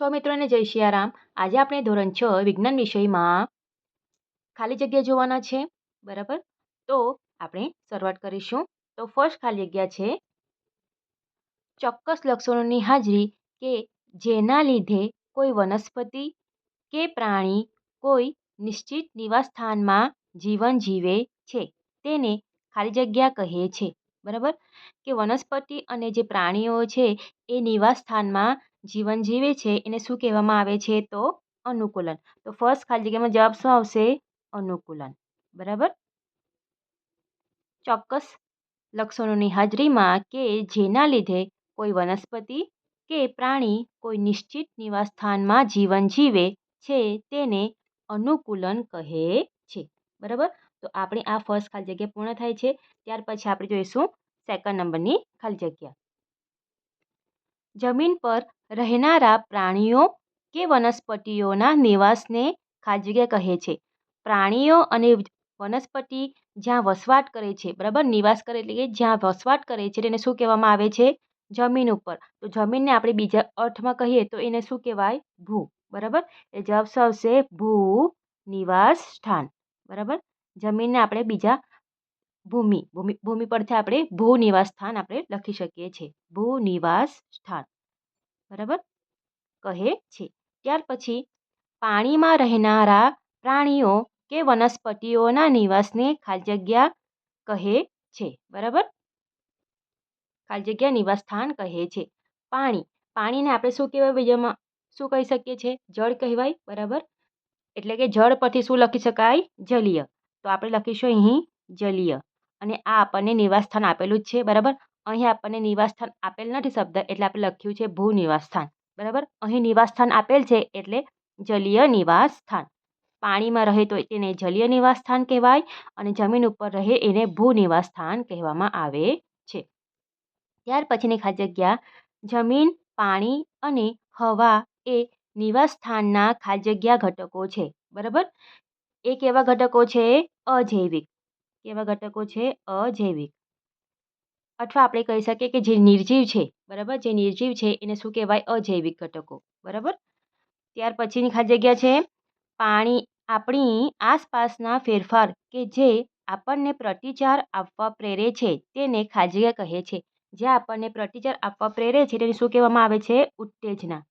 સો મિત્રોને જય સિયારામ આજે આપણે ધોરણ છ, વિજ્ઞાન વિષયમાં ખાલી જગ્યા જોવાના છે. બરાબર? તો આપણે શરૂઆત કરીશું. તો ફર્સ્ટ ખાલી જગ્યા છે. ચોક્કસ લક્ષણોની હાજરી કે જેના લીધે કોઈ વનસ્પતિ કે પ્રાણી કોઈ નિશ્ચિત નિવાસસ્થાનમાં જીવન જીવે છે. તેને ખાલી જગ્યા કહે છે. બરાબર? કે વનસ્પતિ અને જે પ્રાણીઓ છે, એ નિવાસસ્થાનમાં જીવન જીવે છે, એને શું કહેવામાં આવે છે તો અનુકૂલન. તો ફર્સ્ટ ખાલી જગ્યામાં જવાબ શું આવશે? અનુકૂલન. બરાબર? ચોક્કસ લક્ષણોની હાજરીમાં કે જેના લીધે કોઈ વનસ્પતિ કે પ્રાણી કોઈ નિશ્ચિત નિવાસસ્થાનમાં જીવન જીવે છે તેને અનુકૂલન કહે છે. બરાબર? તો આપણે આ ફર્સ્ટ ખાલી જગ્યા પૂર્ણ થાય છે. ત્યાર પછી આપણે જોઈશું સેકન્ડ નંબરની ખાલી જગ્યા. જમીન પર રહેનારા પ્રાણીઓ કે વનસ્પતિઓના નિવાસને ખાજગ્યા કહે છે. પ્રાણીઓ અને વનસ્પતિ જ્યાં વસવાટ કરે છે, બરાબર? નિવાસ કરે એટલે કે જ્યાં વસવાટ કરે છે તેને શું કહેવામાં આવે છે? જમીન ઉપર. તો જમીનને આપણે બીજા અર્થમાં કહીએ તો એને શું કહેવાય? ભૂ, બરાબર? એ જવાબ શું આવશે? ભૂ નિવાસ સ્થાન, બરાબર? જમીનને આપણે બીજા ભૂમિ ભૂમિ ભૂમિ પરથી આપણે ભૂ નિવાસ સ્થાન આપણે લખી શકીએ છીએ. ભૂ નિવાસ સ્થાન. બરાબર? કહે છે. ત્યાર પછી પાણીમાં રહેનારા પ્રાણીઓ કે વનસ્પતિઓના નિવાસને ખાલી જગ્યા કહે છે. બરાબર? ખાલી જગ્યા નિવાસ સ્થાન કહે છે. પાણી. પાણીને આપણે શું કહેવાય બીજામાં શું કહી શકીએ છીએ? જળ કહેવાય. બરાબર? એટલે કે જળ પરથી શું લખી શકાય? જલીય. તો આપણે લખીશું અહીં જલીય. અને આ આપણને નિવાસસ્થાન આપેલું જ છે. બરાબર? અહીં આપણને નિવાસસ્થાન આપેલ નથી શબ્દ, એટલે આપણે લખ્યું છે ભૂ નિવાસસ્થાન. બરાબર? અહીં નિવાસસ્થાન આપેલ છે એટલે જલીય નિવાસસ્થાન. પાણીમાં રહે તો તેને જલીય નિવાસસ્થાન કહેવાય અને જમીન ઉપર રહે એને ભૂ નિવાસસ્થાન કહેવામાં આવે છે. ત્યાર પછીની ખાલી જગ્યા, જમીન, પાણી અને હવા એ નિવાસસ્થાનના ખાલી જગ્યા ઘટકો છે. બરાબર? એ કેવા ઘટકો છે? અજૈવિક. કેવા ઘટકો છે? અજૈવિક. અથવા આપણે કહી શકીએ કે જે નિર્જીવ છે, બરાબર? જે નિર્જીવ છે, એને શું કહેવાય? અજૈવિક ઘટકો, બરાબર? ત્યાર પછીની ખાલી જગ્યા છે, પાણી, આપણી આસપાસના ફેરફાર કે જે આપણને પ્રતિચાર આપવા પ્રેરે છે, તેને ખાલી જગ્યા કહે છે. જે આપણને પ્રતિચાર આપવા પ્રેરે છે, તેને શું કહેવામાં આવે છે? ઉત્તેજના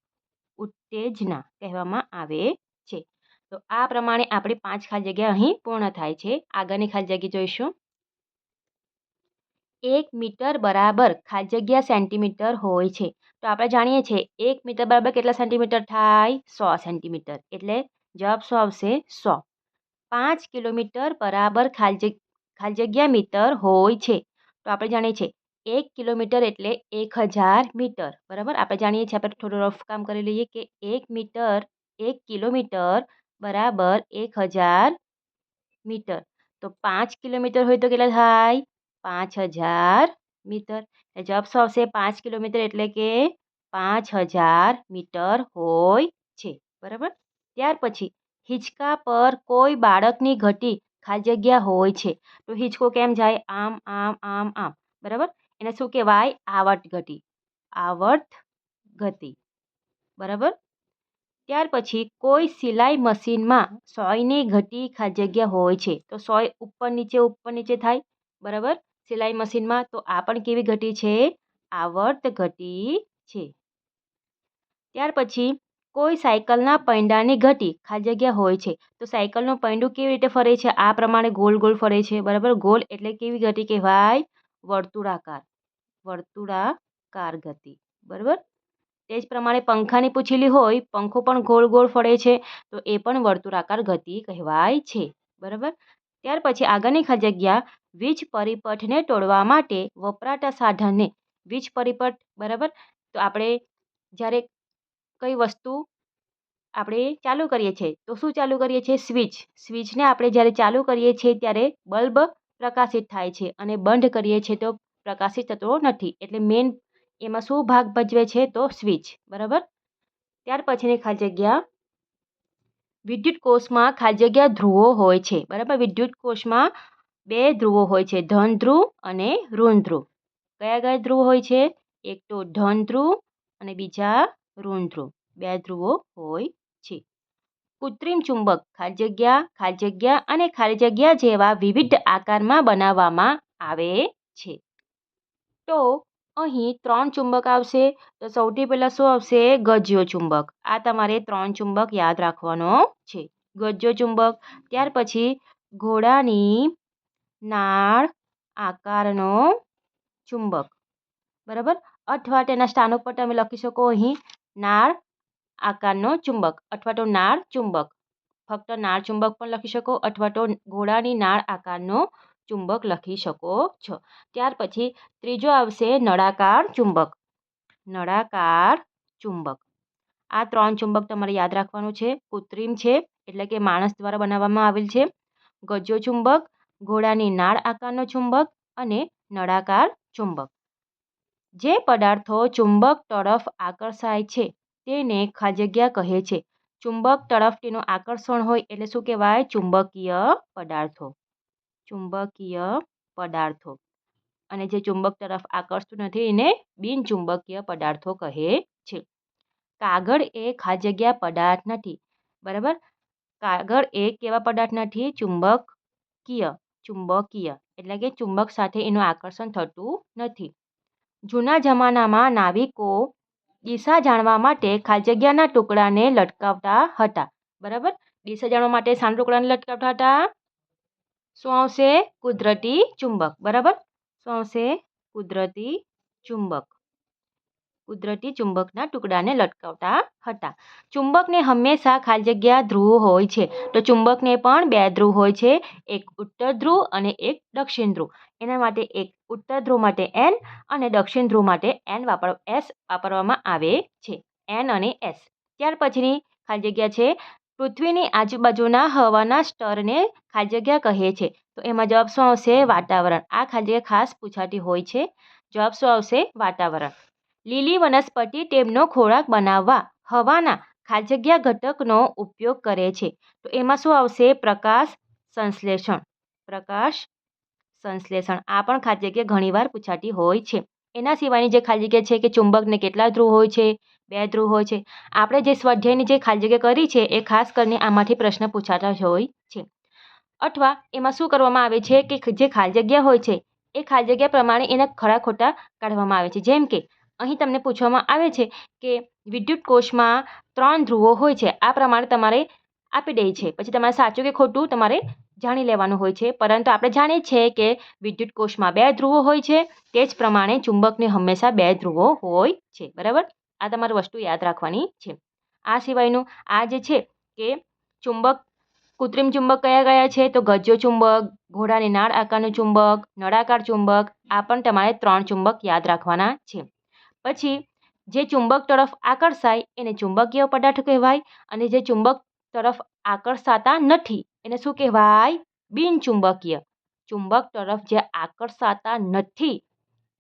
ઉત્તેજના કહેવામાં આવે છે. તો આ પ્રમાણે આપણી પાંચ ખાલી જગ્યા અહીં પૂર્ણ થાય છે. આગળની ખાલી જગ્યા જોઈશું. એક મીટર બરાબર ખાલી જગ્યા સેન્ટીમીટર હોય છે. તો આપણે જાણીએ છીએ એક મીટર બરાબર કેટલા સેન્ટીમીટર થાય? સો સેન્ટીમીટર. એટલે જવાબ શું આવશે? સો. પાંચ કિલોમીટર બરાબર ખાલી ખાલી જગ્યા મીટર હોય છે. તો આપણે જાણીએ છીએ એક કિલોમીટર એટલે એક હજાર મીટર. બરાબર? આપણે જાણીએ છીએ, આપણે થોડું રફ કામ કરી લઈએ કે એક મીટર, એક કિલોમીટર બરાબર એક હજાર મીટર. તો પાંચ કિલોમીટર હોય તો કેટલા થાય? પાંચ હજાર મીટર. જવાબ શું આવશે? પાંચ કિલોમીટર એટલે કે પાંચ હજાર મીટર હોય છે. બરાબર? ત્યાર પછી હિંચકા પર કોઈ બાળકની ઘટી ખાલી જગ્યા હોય છે. તો હિંચકો કેમ જાય? આમ આમ આમ આમ. બરાબર? એને શું કહેવાય? આવર્ત ઘટી. આવર્ત ગતિ બરાબર? ત્યાર પછી કોઈ સિલાઈ મશીનમાં સોયની ઘટી ખાલી જગ્યા હોય છે. તો સોય ઉપર નીચે ઉપર નીચે થાય. બરાબર? સિલાઈ મશીનમાં તો આ પણ કેવી ઘટી છે? આવર્ત ઘટી છે. ત્યાર પછી કોઈ સાયકલના પૈંડાની ઘટી ખાલી જગ્યા હોય છે. તો સાયકલનું પૈંડું કેવી રીતે ફરે છે? આ પ્રમાણે ગોલ ગોલ ફરે છે. બરાબર? ગોલ એટલે કેવી ગતિ કહેવાય? વર્તુળાકાર. વર્તુળાકાર ગતિ બરાબર? તે જ પ્રમાણે પંખાની પૂછેલી હોય, પંખો પણ ગોળ ગોળ ફરે છે. તો એ પણ વર્તુળાકાર ગતિ કહેવાય છે. બરાબર? ત્યાર પછી આગળની જગ્યા વીજ પરિપથને તોડવા માટે વપરાતા સાધનને. વીજ પરિપથ, બરાબર? તો આપણે જ્યારે કઈ વસ્તુ આપણે ચાલુ કરીએ છીએ, તો શું ચાલુ કરીએ છીએ? સ્વિચ. સ્વિચને આપણે જ્યારે ચાલુ કરીએ છીએ ત્યારે બલ્બ પ્રકાશિત થાય છે અને બંધ કરીએ છીએ તો પ્રકાશિત થતો નથી. એટલે મેઇન એમાં શું ભાગ ભજવે છે? તો સ્વિચ, બરાબર? ત્યાર પછીની ખાલી જગ્યા. વિદ્યુત કોષમાં ખાલી જગ્યા ધ્રુવો હોય છે, બરાબર? વિદ્યુત કોષમાં બે ધ્રુવો હોય છે, ધન ધ્રુવ અને ઋણ ધ્રુવ. કયા કયા ધ્રુવ હોય છે? એક તો ધન ધ્રુવ અને બીજા ઋણ ધ્રુવ. બે ધ્રુવો હોય છે. કૃત્રિમ ચુંબક, ખાલી જગ્યા ખાલી જગ્યા અને ખાલી જગ્યા જેવા વિવિધ આકારમાં બનાવવામાં આવે છે. તો અહીં ત્રણ ચુંબક આવશે. તો સૌથી પહેલાં શું આવશે? ગજ્યો ચુંબક. આ તમારે ત્રણ ચુંબક યાદ રાખવાનો છે. ગજ્યો ચુંબક, ત્યાર પછી ઘોડાની નાળ, આકારનો ચુંબક. બરાબર? અથવા તેના સ્થાન ઉપર તમે લખી શકો અહીં, નાળ, આકારનો ચુંબક, અથવા તો નાળ ચુંબક. ફક્ત નાળ ચુંબક પણ લખી શકો, અથવા તો ઘોડાની નાળ, આકારનો ચુંબક લખી શકો છો. ત્યાર પછી ત્રીજો આવશે નળાકાર ચુંબક. નળાકાર ચુંબક. આ ત્રણ ચુંબક તમારે યાદ રાખવાનું છે. કૃત્રિમ છે, એટલે કે માણસ દ્વારા બનાવવામાં આવેલ છે. ગજો ચુંબક ઘોડાની નાળ આકારનો ચુંબક અને નળાકાર ચુંબક. જે પદાર્થો ચુંબક તરફ આકર્ષાય છે, તેને ખાજગ્યા કહે છે. ચુંબક તરફ તેનું આકર્ષણ હોય એટલે શું કહેવાય? ચુંબકીય પદાર્થો. ચુંબકીય પદાર્થો. અને જે ચુંબક તરફ આકર્ષતું નથી, એને બિનચુંબકીય પદાર્થો કહે છે. કાગળ એ ખાજગ્યા પદાર્થ નથી, બરાબર? કાગળ એ કેવા પદાર્થ નથી? ચુંબકીય ચુંબકીય, એટલે કે ચુંબક સાથે એનું આકર્ષણ થતું નથી. જૂના જમાનામાં નાવિકો દિશા જાણવા માટે ખાલી જગ્યાના ટુકડાને લટકાવતા હતા, બરાબર? દિશા જાણવા માટે શાના ટુકડાને લટકાવતા હતા? શું આવશે? કુદરતી ચુંબક, બરાબર? શું આવશે? કુદરતી ચુંબક. કુદરતી ચુંબકના ટુકડાને લટકાવતા હતા. ચુંબકને હંમેશા ખાલી જગ્યા ધ્રુવ હોય છે. તો ચુંબકને પણ બે ધ્રુવ હોય છે. એક ઉત્તર ધ્રુવ અને એક દક્ષિણ ધ્રુવ. એના માટે એક ઉત્તર ધ્રુવ માટે એન અને દક્ષિણ ધ્રુવ માટે એન વાપર એસ વાપરવામાં આવે છે. એન અને એસ ત્યાર પછીની ખાલી જગ્યા છે. પૃથ્વીની આજુબાજુના હવાના સ્તરને ખાલી જગ્યા કહે છે. તો એમાં જવાબ શું આવશે? વાતાવરણ. આ ખાલી જગ્યા ખાસ પૂછાતી હોય છે. જવાબ શું આવશે? વાતાવરણ. લીલી વનસ્પતિ તેમનો ખોરાક બનાવવા, હવાના ખાલી જગ્યા ઘટકનો ઉપયોગ કરે છે. તો એમાં શું આવશે? પ્રકાશ સંશ્લેષણ. પ્રકાશ સંશ્લેષણ. આ પણ ખાલી જગ્યા ઘણીવાર પૂછાતી હોય છે. એના સિવાયની જે ખાલી જગ્યા છે કે ચુંબકને કેટલા ધ્રુવ હોય છે? બે ધ્રુવ હોય છે. આપણે જે સ્વાધ્યાયની જે ખાલી જગ્યા કરી છે, એ ખાસ કરીને આમાંથી પ્રશ્ન પૂછાતા હોય છે. અથવા એમાં શું કરવામાં આવે છે કે જે ખાલી જગ્યા હોય છે, એ ખાલી જગ્યા પ્રમાણે એના ખરા ખોટા કાઢવામાં આવે છે. જેમ કે અહીં તમને પૂછવામાં આવે છે કે વિદ્યુત કોષમાં ત્રણ ધ્રુવો હોય છે. આ પ્રમાણે તમારે આપી દે છે. પછી તમારે સાચું કે ખોટું તમારે જાણી લેવાનું હોય છે. પરંતુ આપણે જાણીએ છીએ કે વિદ્યુત કોષમાં બે ધ્રુવો હોય છે. તે જ પ્રમાણે ચુંબકને હંમેશા બે ધ્રુવો હોય છે. બરાબર? આ તમારે વસ્તુ યાદ રાખવાની છે. આ સિવાયનું આ જે છે કે ચુંબક, કૃત્રિમ ચુંબક કયા કયા છે? તો ગજ્જો ચુંબક, ઘોડાની નાળ આકારનું ચુંબક, નળાકાર ચુંબક, આ પણ તમારે ત્રણ ચુંબક યાદ રાખવાના છે. પછી જે ચુંબક તરફ આકર્ષાય એને ચુંબકીય પદાર્થ કહેવાય અને જે ચુંબક તરફ આકર્ષાતા નથી એને શું કહેવાય? બિનચુંબકીય. ચુંબક તરફ જે આકર્ષાતા નથી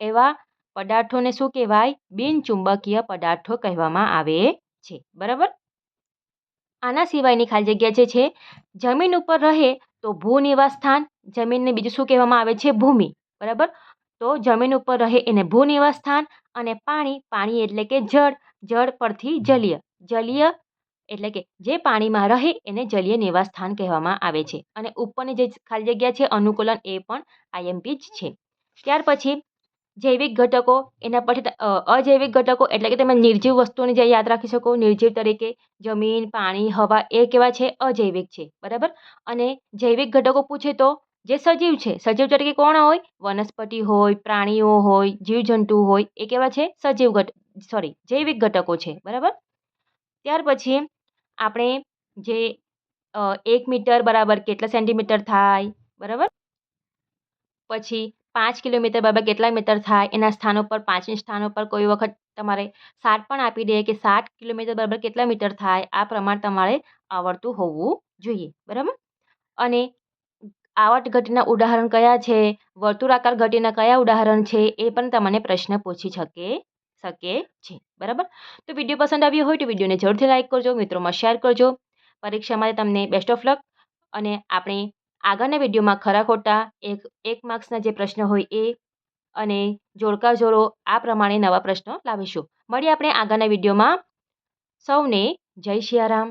એવા પદાર્થોને શું કહેવાય? બિનચુંબકીય પદાર્થો કહેવામાં આવે છે. બરાબર? આના સિવાયની ખાલી જગ્યા જે છે, જમીન ઉપર રહે તો ભૂનિવાસ સ્થાન, જમીનને બીજું શું કહેવામાં આવે છે? ભૂમિ. બરાબર? તો જમીન ઉપર રહે એને ભૂનિવાસ સ્થાન અને પાણી પાણી એટલે કે જળ જળ પરથી જલીય. જલીય એટલે કે જે પાણીમાં રહે એને જલીય નિવાસ સ્થાન કહેવામાં આવે છે. અને ઉપરની જે ખાલી જગ્યા છે, અનુકૂલન એ પણ આઈએમપી જ છે. ત્યાર પછી જૈવિક ઘટકો, એના પછી અજૈવિક ઘટકો એટલે કે તમે નિર્જીવ વસ્તુઓને જે યાદ રાખી શકો, નિર્જીવ તરીકે જમીન, પાણી, હવા એ કેવા છે? અજૈવિક છે. બરાબર? અને જૈવિક ઘટકો પૂછે તો જે સજીવ છે, સજીવ તરીકે કોણ હોય? વનસ્પતિ હોય, પ્રાણીઓ હોય, જીવજંતુ હોય, એ કેવા છે? સજીવ ઘટ સોરી જૈવિક ઘટકો છે, બરાબર? ત્યાર પછી આપણે જે એક મીટર બરાબર કેટલા સેન્ટીમીટર થાય, બરાબર? પછી પાંચ કિલોમીટર બરાબર કેટલા મીટર થાય, એના સ્થાનો પર, પાંચની સ્થાનો પર કોઈ વખત તમારે સાત પણ આપી દે કે સાત કિલોમીટર બરાબર કેટલા મીટર થાય, આ પ્રમાણે તમારે આવડતું હોવું જોઈએ, બરાબર? અને આવર્ત ઘટીના ઉદાહરણ કયા છે? વર્તુળાકાર ઘટીના કયા ઉદાહરણ છે? એ પણ તમને પ્રશ્ન પૂછી શકે શકે છે. બરાબર? તો વીડિયો પસંદ આવ્યો હોય તો વિડીયોને જરૂરથી લાઇક કરજો, મિત્રોમાં શેર કરજો. પરીક્ષા માટે તમને બેસ્ટ ઓફ લક અને આપણે આગળના વિડીયોમાં ખરા ખોટા એક એક માર્ક્સના જે પ્રશ્ન હોય એ અને જોડકા જોડો આ પ્રમાણે નવા પ્રશ્નો લાવીશું. મળીએ આપણે આગળના વિડીયોમાં. સૌને જય સિયારામ